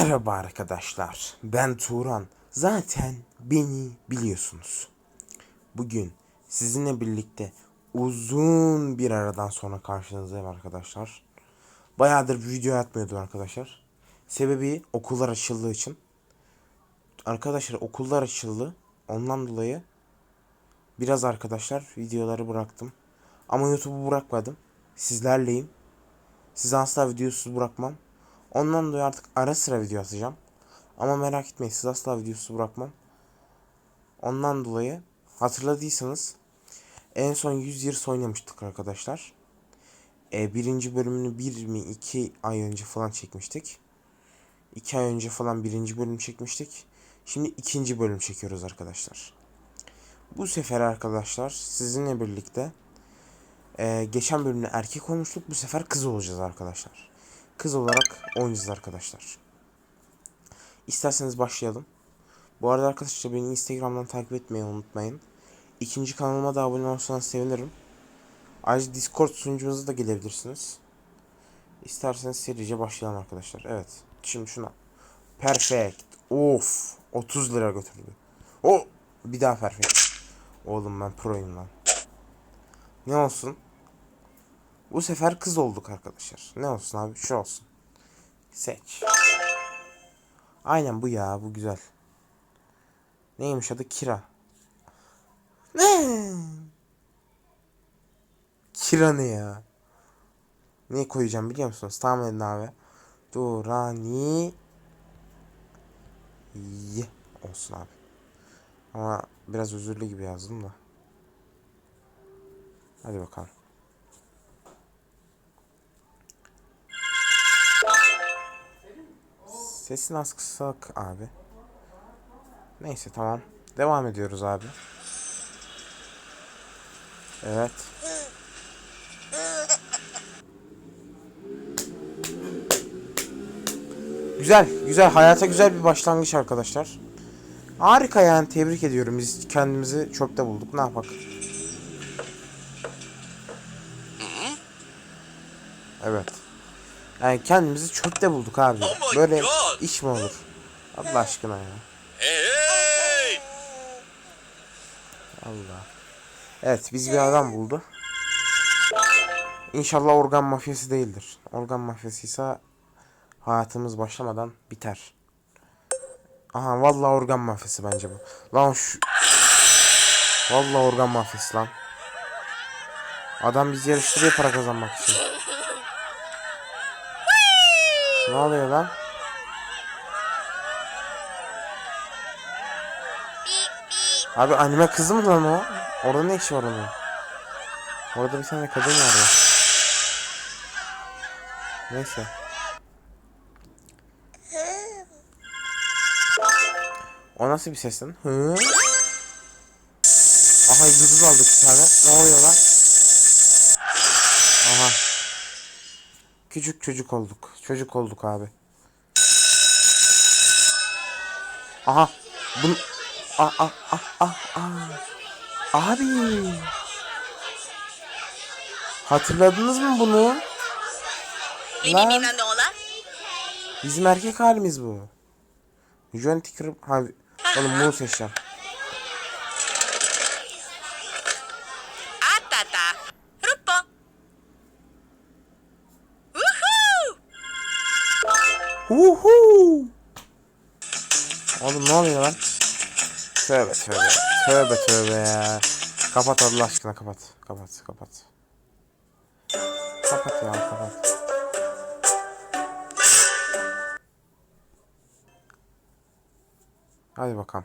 Merhaba arkadaşlar. Ben Turan. Zaten beni biliyorsunuz. Bugün sizinle birlikte uzun bir aradan sonra karşınızdayım arkadaşlar. Bayağıdır bir video atmıyordum arkadaşlar. Sebebi okullar açıldığı için. Arkadaşlar okullar açıldı. Ondan dolayı biraz arkadaşlar videoları bıraktım. Ama YouTube'u bırakmadım. Sizlerleyim. Sizi asla videosuz bırakmam. Ondan dolayı artık ara sıra video atacağım. Ama merak etmeyin siz asla videosu bırakmam. Ondan dolayı hatırladıysanız en son 100 Years oynamıştık arkadaşlar. E, birinci bölümünü bir mi iki ay önce falan çekmiştik. İki ay önce falan birinci bölüm çekmiştik. Şimdi ikinci bölüm çekiyoruz arkadaşlar. Bu sefer arkadaşlar sizinle birlikte e, geçen bölümde erkek olmuştuk. Bu sefer kız olacağız arkadaşlar kız olarak oynayacağız arkadaşlar. İsterseniz başlayalım. Bu arada arkadaşlar beni Instagram'dan takip etmeyi unutmayın. İkinci kanalıma da abone olursanız sevinirim. Ayrıca Discord sunucumuza da gelebilirsiniz. İsterseniz serice başlayalım arkadaşlar. Evet. Şimdi şuna. Perfect. Of. 30 lira götürdü. O. Bir daha perfect. Oğlum ben proyum lan. Ne olsun? Bu sefer kız olduk arkadaşlar. Ne olsun abi? Şu olsun. Seç. Aynen bu ya. Bu güzel. Neymiş adı? Kira. Ne? Kira ne ya? Ne koyacağım biliyor musunuz? Tahmin edin abi. Durani Ye olsun abi. Ama biraz özürlü gibi yazdım da. Hadi bakalım. Sesini az kısak abi. Neyse tamam. Devam ediyoruz abi. Evet. Güzel, güzel. Hayata güzel bir başlangıç arkadaşlar. Harika yani tebrik ediyorum. Biz kendimizi çöpte bulduk. Ne yapak? Evet. Yani kendimizi çöpte bulduk abi. Oh Böyle God. iş mi olur? Allah aşkına ya. Hey! Allah. Evet biz bir adam buldu. İnşallah organ mafyası değildir. Organ mafyasıysa hayatımız başlamadan biter. Aha vallahi organ mafyası bence bu. Lan şu Vallahi organ mafyası lan. Adam bizi yarıştırıyor para kazanmak için. Ne oluyor lan? Abi anime kızı mı lan o? Orada ne işi var onun? Orada bir tane kadın var ya. Neyse. O nasıl bir ses lan? Hı? Aha yıldız aldık bir tane. Ne oluyor lan? Aha. Küçük çocuk olduk. Çocuk olduk abi. Aha. Bun... Ah ah ah ah ah. Abi. Hatırladınız mı bunu? Lan. Bizim erkek halimiz bu. Jonti kırıp... Ha, oğlum bunu seçeceğim. Uhu. Oğlum ne oluyor lan? Tövbe tövbe. Tövbe tövbe ya. Kapat Allah aşkına kapat. Kapat kapat. Kapat ya kapat. Hadi bakalım.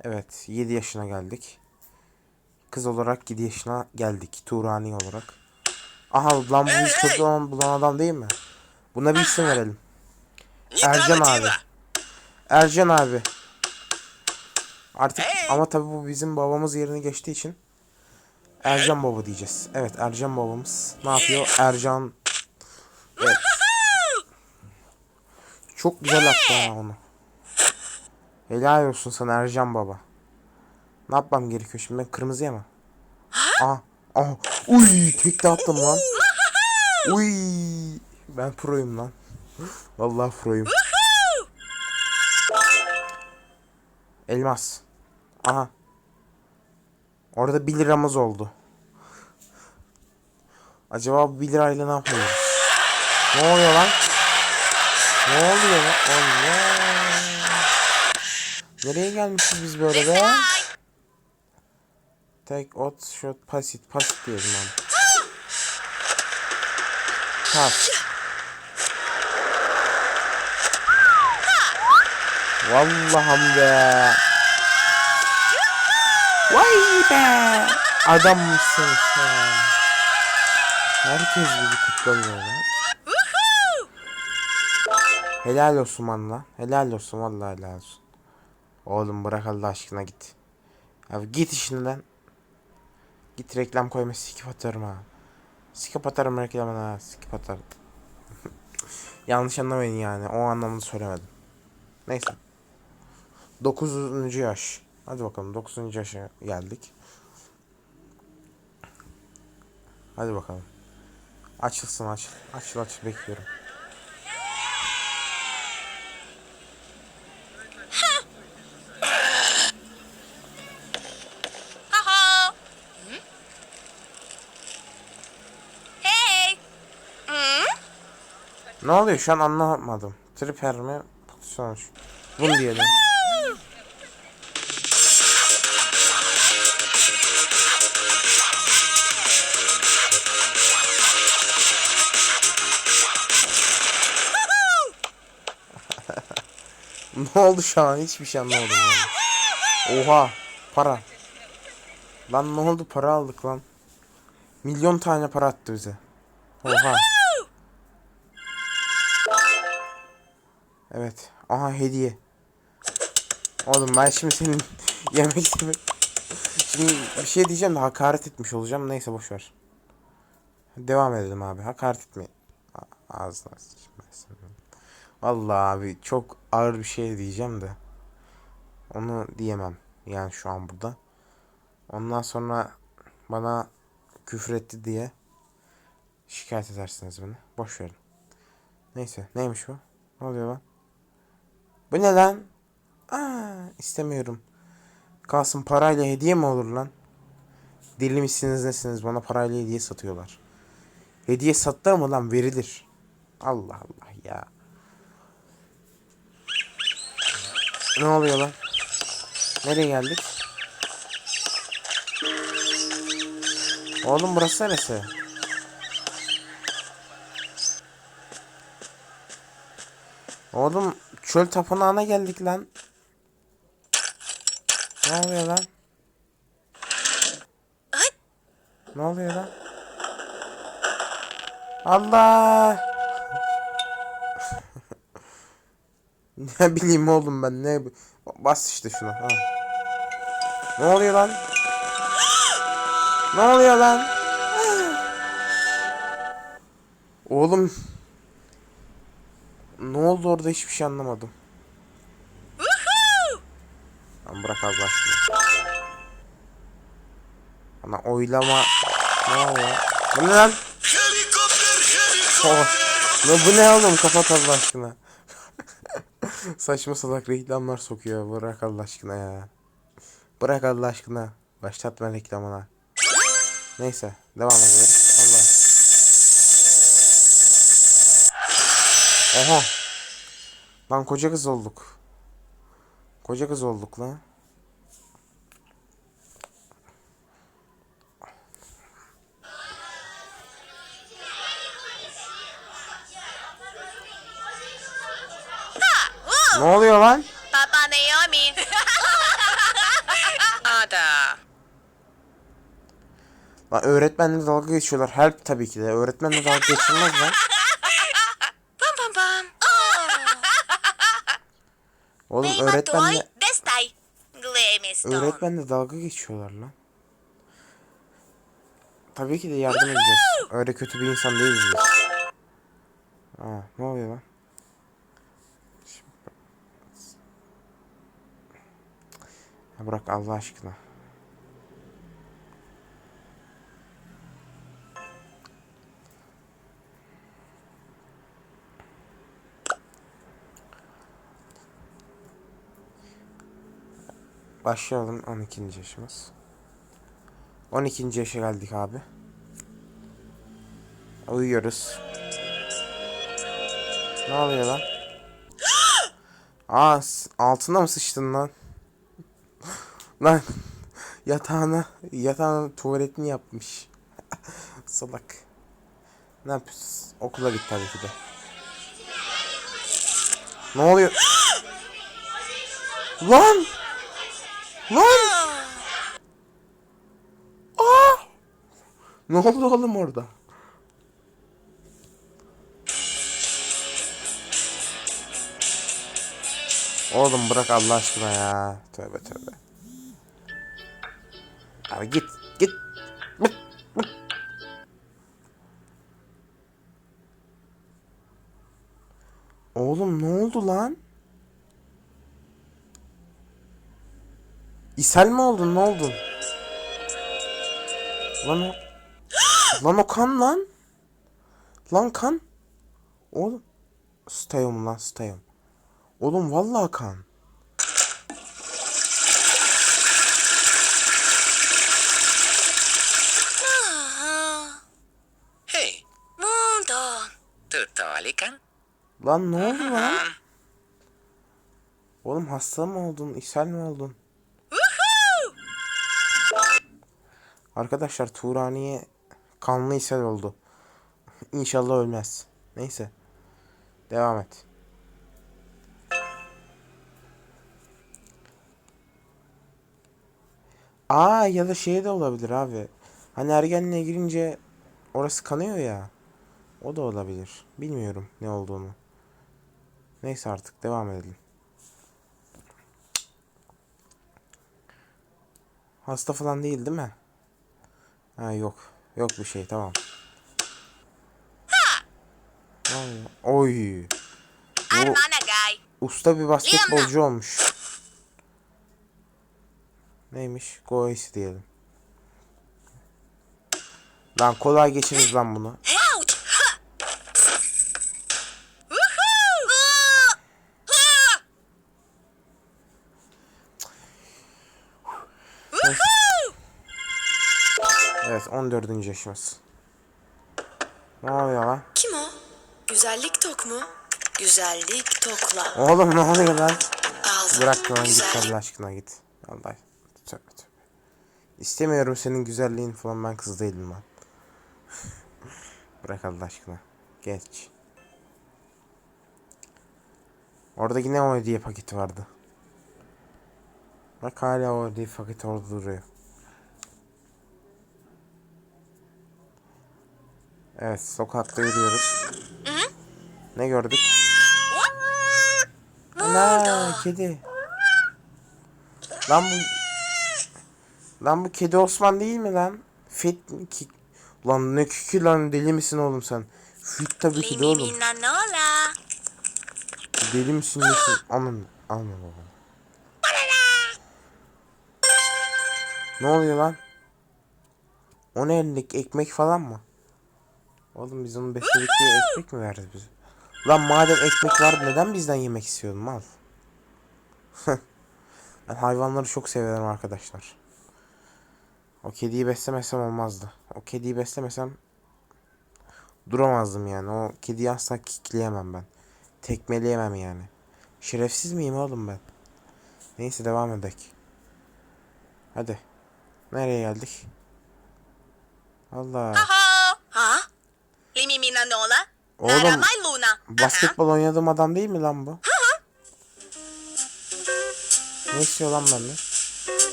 Evet 7 yaşına geldik. Kız olarak 7 yaşına geldik. Turani olarak. Aha lan bu hiç kötü olan bulan adam değil mi? Buna bir isim verelim. Ercan abi. Ercan abi. Artık ama tabi bu bizim babamız yerini geçtiği için Ercan baba diyeceğiz. Evet Ercan babamız ne yapıyor? Ercan evet. Çok güzel attı ha onu. Helal olsun sana Ercan baba. Ne yapmam gerekiyor şimdi ben kırmızıya mı? Aha. Aha. Ah. Uy tek de attım lan. Uy. Ben proyum lan. Vallahi proyum. Elmas. Aha. Orada 1 liramız oldu. Acaba bu 1 lirayla ne yapıyoruz? Ne oluyor lan? Ne oluyor lan? Allah. Nereye gelmişiz biz böyle be? Tek ot shot pasit pasit diyelim abi. Pas. Vallaham be. Vay be. Adammışsın sen. Herkes gibi kutlanıyor lan. Helal olsun valla. Helal olsun vallahi helal olsun. Oğlum bırak Allah aşkına git. Abi git işinden. Git reklam koyma sikip atarım ha. Sikip atarım reklamına ha. Sikip atarım. Yanlış anlamayın yani. O anlamda söylemedim. Neyse. 9. yaş. Hadi bakalım 9. yaşa geldik. Hadi bakalım. Açılsın aç. Açıl açıl bekliyorum. Ne oluyor şu an anlamadım. Triper mi? Sonuç. Bunu diyelim. ne oldu şu an? Hiçbir şey anlamadım. Yani. Oha. Para. Lan ne oldu? Para aldık lan. Milyon tane para attı bize. Oha. Evet. Aha hediye. Oğlum ben şimdi senin yemek. Şimdi bir şey diyeceğim de hakaret etmiş olacağım. Neyse boş ver. Devam edelim abi. Hakaret etme. Ağzına senin. Vallahi abi çok ağır bir şey diyeceğim de. Onu diyemem. Yani şu an burada. Ondan sonra bana küfür etti diye şikayet edersiniz beni. Boş verin. Neyse. Neymiş bu? Ne oluyor lan? Bu ne lan? Aa, istemiyorum. Kalsın parayla hediye mi olur lan? Deli misiniz nesiniz? Bana parayla hediye satıyorlar. Hediye satılır mı lan? Verilir. Allah Allah ya. Ne oluyor lan? Nereye geldik? Oğlum burası neresi? Oğlum çöl tapınağına geldik lan. Ne oluyor lan? Ne oluyor lan? Allah! ne bileyim oğlum ben ne bas işte şuna. Ha. Ne oluyor lan? Ne oluyor lan? Oğlum ne oldu orada hiçbir şey anlamadım. Lan bırak Allah aşkına. Bana oylama. Ne oluyor? Bu ne lan? Oh. Ne bu ne oğlum kapat Allah aşkına. Saçma salak reklamlar sokuyor. Bırak Allah aşkına ya. Bırak Allah aşkına. Başlatma reklamına. Neyse devam edelim. Allah. Oha. Lan koca kız olduk. Koca kız olduk lan. Ne oluyor lan? Papa Naomi. Ada. Lan öğretmenle dalga geçiyorlar. Help tabii ki de. Öğretmenle dalga geçilmez lan. Pam pam pam. Oğlum öğretmenle destay. Öğretmenle dalga geçiyorlar lan. Tabii ki de yardım edeceğiz. Öyle kötü bir insan değiliz biz. Aa, ne oluyor lan? Bırak Allah aşkına. Başlayalım 12. yaşımız. 12. yaşa geldik abi. Uyuyoruz. Ne oluyor lan? Aa altına mı sıçtın lan? Lan yatağına yatağına tuvaletini yapmış. Salak. Ne yapıyorsun? Okula git tabii ki de. Ne oluyor? lan! Lan! Aa! Ne oldu oğlum orada? Oğlum bırak Allah aşkına ya. Tövbe tövbe. Abi git git. Bık, bık. Oğlum ne oldu lan? İshal mi oldun ne oldun? Lan o... lan o kan lan. Lan kan. Oğlum. Stayom lan stayom. Oğlum vallahi kan. Lan ne oldu lan? Oğlum hasta mı oldun? İshal mi oldun? Arkadaşlar Turani'ye kanlı ishal oldu. İnşallah ölmez. Neyse. Devam et. Aa ya da şey de olabilir abi. Hani ergenliğe girince orası kanıyor ya. O da olabilir. Bilmiyorum ne olduğunu. Neyse artık devam edelim. Hasta falan değil değil mi? Ha yok. Yok bir şey tamam. Oy. Bu usta bir basketbolcu olmuş. Neymiş? Go Ace diyelim. Lan kolay geçiriz lan bunu. Ouch. Ha. Woohoo. Ah. Ah. Woohoo. Evet 14. yaşımız. Ne oluyor lan? Kim o? Güzellik tok mu? Güzellik tokla. Oğlum ne oluyor lan? Aldım. Bırak lan git Allah aşkına git. Allah tövbe tövbe. İstemiyorum senin güzelliğin falan ben kız değilim lan. Bırak Allah aşkına. Geç. Orada yine o hediye paketi vardı. Bak hala o hediye paketi orada duruyor. Evet sokakta yürüyoruz. Ne gördük? Ana kedi. Lan bu Lan bu kedi Osman değil mi lan? Fit mi ki? Lan ne kiki lan deli misin oğlum sen? Fit tabii ki de oğlum. Deli misin nesin? Aman aman aman. Ne oluyor lan? O ne elindeki ekmek falan mı? Oğlum biz onu besledik ekmek mi verdi bize? Lan madem ekmek vardı neden bizden yemek istiyordun mal? ben hayvanları çok severim arkadaşlar. O kediyi beslemesem olmazdı. O kediyi beslemesem duramazdım yani. O kediyi asla kikleyemem ben. Tekmeleyemem yani. Şerefsiz miyim oğlum ben? Neyse devam edek. Hadi. Nereye geldik? Allah. Ho. Ha? Limi minanola. Oğlum, Naramay Luna. Basketbol oynadığım adam değil mi lan bu? ne istiyor lan benden?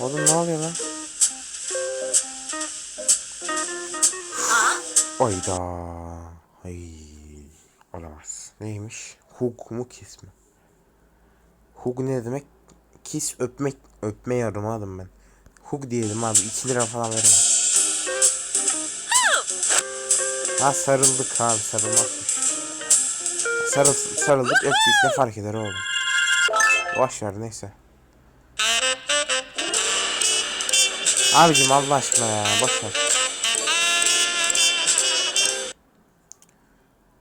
Oğlum ne oluyor lan? Ayda. Ay. Olamaz. Neymiş? Hug mu kiss mi? Hug ne demek? Kiss öpmek. Öpme yarımı aldım ben. Hug diyelim abi. 2 lira falan verin. Ha sarıldık abi sarılmakmış. Sarıl, sarıldık öptük ne fark eder oğlum. Boş ver neyse. Abicim Allah aşkına ya boş ver.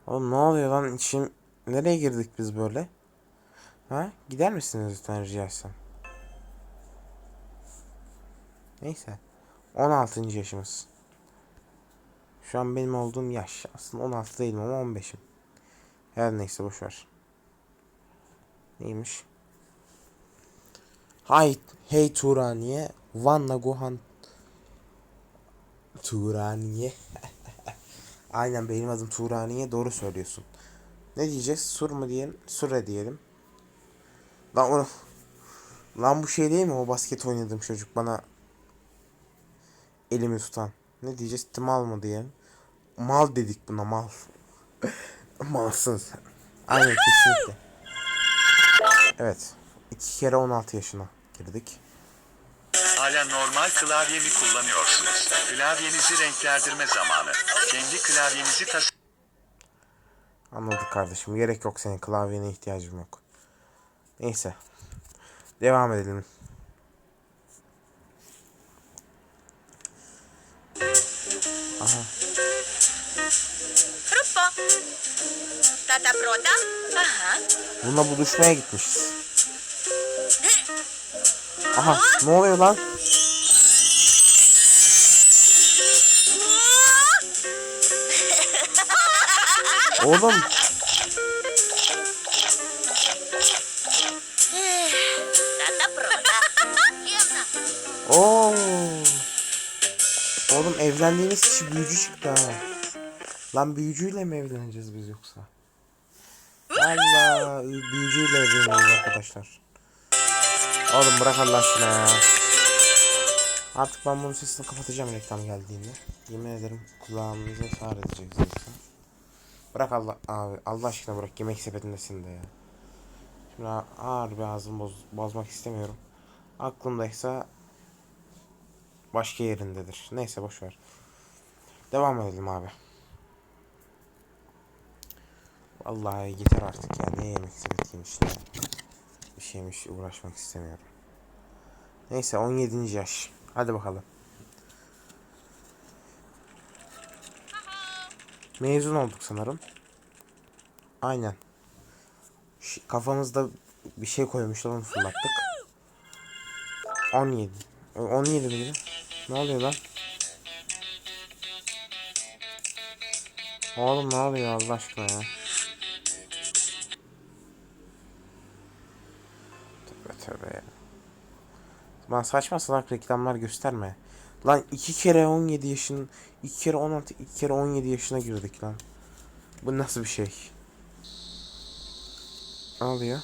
Oğlum ne oluyor lan içim nereye girdik biz böyle? Ha? Gider misiniz lütfen rica etsem? Neyse. 16. yaşımız. Şu an benim olduğum yaş. Aslında 16 değilim ama 15'im. Her neyse boşver. Neymiş? Hay, hey Turaniye, Vanna Gohan Turaniye. Aynen benim adım Turaniye doğru söylüyorsun. Ne diyeceğiz? Sur mu diyelim? Sure diyelim. Lan. Lan bu şey değil mi? O basket oynadığım çocuk bana elimi tutan. Ne diyeceğiz? Timal mı diyelim? Mal dedik buna mal. Malsın sen. Aynen kesinlikle. Evet. iki kere 16 yaşına girdik. Hala normal klavye mi kullanıyorsunuz? Klavyenizi renklendirme zamanı. Kendi klavyenizi tas Anladık kardeşim. Gerek yok senin klavyene ihtiyacım yok. Neyse. Devam edelim. Aha. Fruit po. Tata Prota? Aha. Bununla buluşmaya gitmişiz. Aha ne oluyor lan? Oğlum. Oo. Oğlum evlendiğimiz kişi büyücü çıktı ha. Lan büyücüyle mi evleneceğiz biz yoksa? Allah büyücüyle evleniyoruz arkadaşlar. Oğlum bırak Allah aşkına ya. Artık ben bunun sesini kapatacağım reklam geldiğinde. Yemin ederim kulağımıza sağır edeceğiz yoksa. Bırak Allah abi Allah aşkına bırak yemek sepetindesin de ya. Şimdi ağır bir ağzımı boz, bozmak istemiyorum. Aklımdaysa başka yerindedir. Neyse boş ver. Devam edelim abi. Vallahi yeter artık ya. Ne yemek sepetiymiş ne bir şeymiş uğraşmak istemiyorum. Neyse 17. yaş. Hadi bakalım. Mezun olduk sanırım. Aynen. Ş- kafamızda bir şey koymuşlar onu fırlattık. 17. Ö, 17 miydi? Ne oluyor lan? Oğlum ne oluyor Allah aşkına ya? Tövbe tövbe ya. Lan saçma salak reklamlar gösterme. Lan iki kere 17 yaşın, iki kere 16, iki kere 17 yaşına girdik lan. Bu nasıl bir şey? Ne oluyor?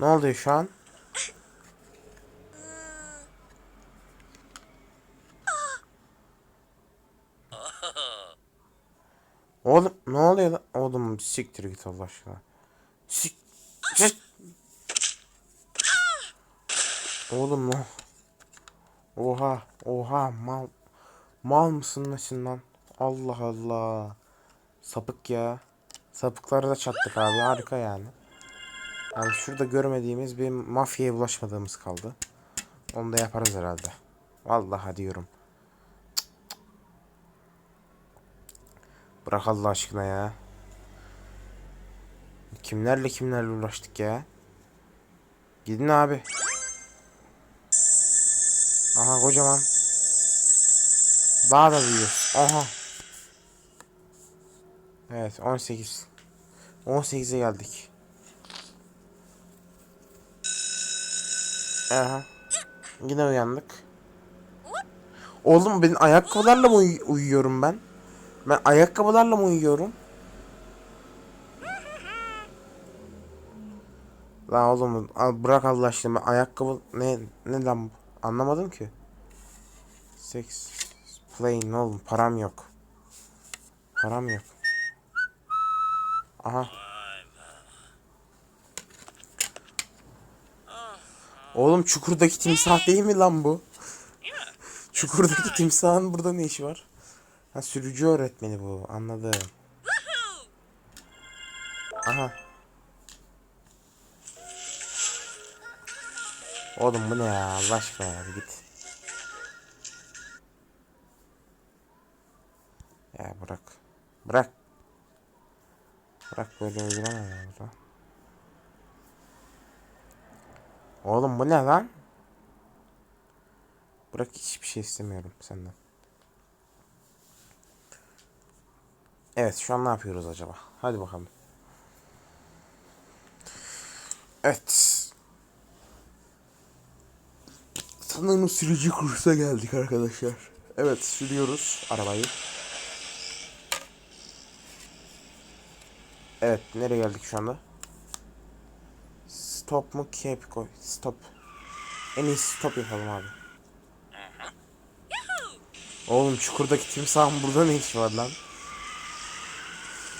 Ne oluyor şu an? Oğlum ne oluyor lan? Oğlum siktir git Allah aşkına. Sik. Oğlum ne? Oha, oha mal. Mal mısın nesin lan? Allah Allah. Sapık ya. Sapıkları da çattık abi harika yani. Yani şurada görmediğimiz bir mafyaya bulaşmadığımız kaldı. Onu da yaparız herhalde. Vallahi diyorum. Bırak Allah aşkına ya. Kimlerle kimlerle uğraştık ya. Gidin abi. Aha kocaman. Daha da büyüyor. Aha. Evet 18. 18'e geldik. Aha. Yine uyandık. Oğlum ben ayakkabılarla mı uy- uyuyorum ben? Ben ayakkabılarla mı uyuyorum? Lan oğlum bırak Allah aşkına ben ayakkabı ne ne lan bu? anlamadım ki. Sex plain oğlum param yok. Param yok. Aha Oğlum çukurdaki timsah değil mi lan bu? Çukurdaki timsahın burada ne işi var? Ha sürücü öğretmeni bu. Anladım. Aha. Oğlum bu ne ya? Allah aşkına ya git. Ya bırak. Bırak. Bırak böyle uygulama ya burada. Oğlum bu ne lan? Bırak hiçbir şey istemiyorum senden. Evet şu an ne yapıyoruz acaba? Hadi bakalım. Evet. Sanırım sürücü kursa geldik arkadaşlar. Evet sürüyoruz arabayı. Evet nereye geldik şu anda? Stop mu cap koy? Stop. En iyisi stop yapalım abi. Oğlum çukurdaki timsahın burada ne işi var lan?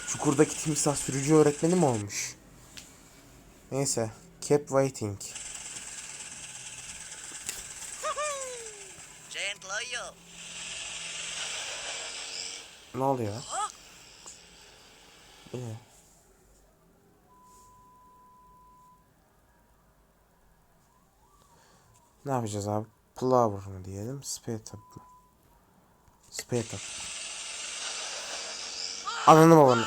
Çukurdaki timsah sürücü öğretmeni mi olmuş? Neyse. Keep waiting. Ne oluyor? Bu ne? Yapacağız abi? Plover mı diyelim? Spade mı? Spade up. Ananı babanı.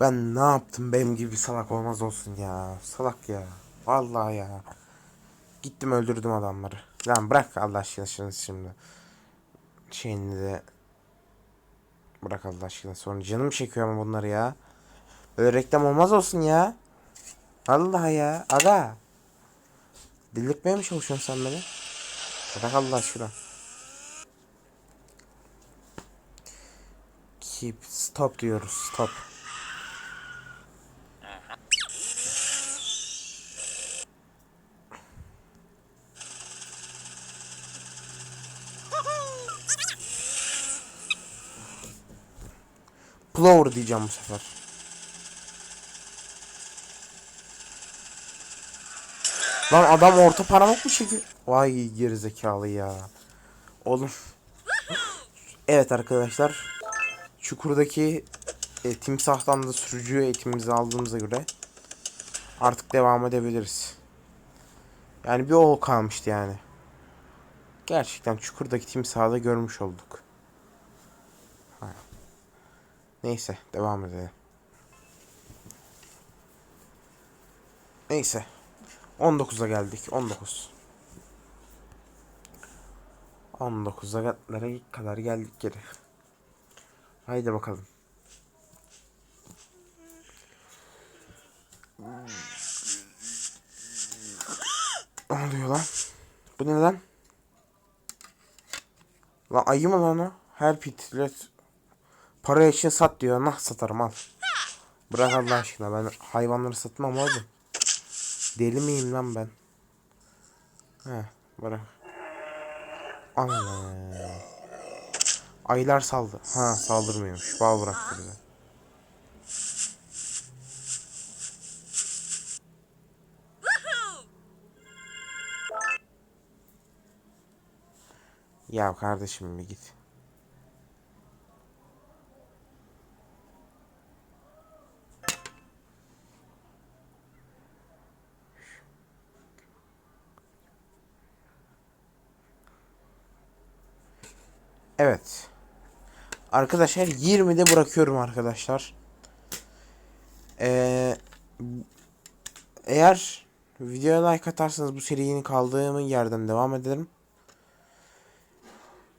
Ben ne yaptım benim gibi salak olmaz olsun ya. Salak ya. Vallahi ya. Gittim öldürdüm adamları. Lan bırak Allah aşkına şimdi. Şeyini de bırak Allah aşkına. Sonra canım çekiyor ama bunları ya. Böyle reklam olmaz olsun ya. Allah ya. Aga. Delirtmeye mi çalışıyorsun sen beni? Bırak Allah aşkına. Keep stop diyoruz. Stop. Plover diyeceğim bu sefer. Lan adam orta parmak mı çekiyor? Vay gerizekalı ya. Oğlum. Evet arkadaşlar. Çukurdaki e, timsahtan da sürücü eğitimimizi aldığımıza göre artık devam edebiliriz. Yani bir o kalmıştı yani. Gerçekten çukurdaki timsahı da görmüş olduk. Ha. Neyse devam edelim. Neyse. 19'a geldik. 19. 19'a kadar geldik geri. Haydi bakalım. Ne oluyor lan? Bu ne lan? Lan ayı mı lan o? Her pitlet para için sat diyor. Nah satarım al. Bırak Allah aşkına ben hayvanları satmam oğlum. Deli miyim lan ben? He bırak. Ana. Aylar saldı. Ha saldırmıyormuş. Bal bıraktı bize. Ya kardeşim bir git. Evet. Arkadaşlar 20'de bırakıyorum arkadaşlar. Ee, eğer videoya like atarsanız bu serinin kaldığım yerden devam ederim.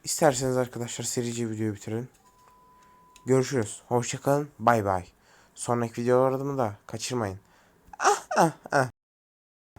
İsterseniz arkadaşlar serici videoyu bitirin. Görüşürüz. Hoşçakalın. Bay bay. Sonraki videolarımı da kaçırmayın. Ah ah ah.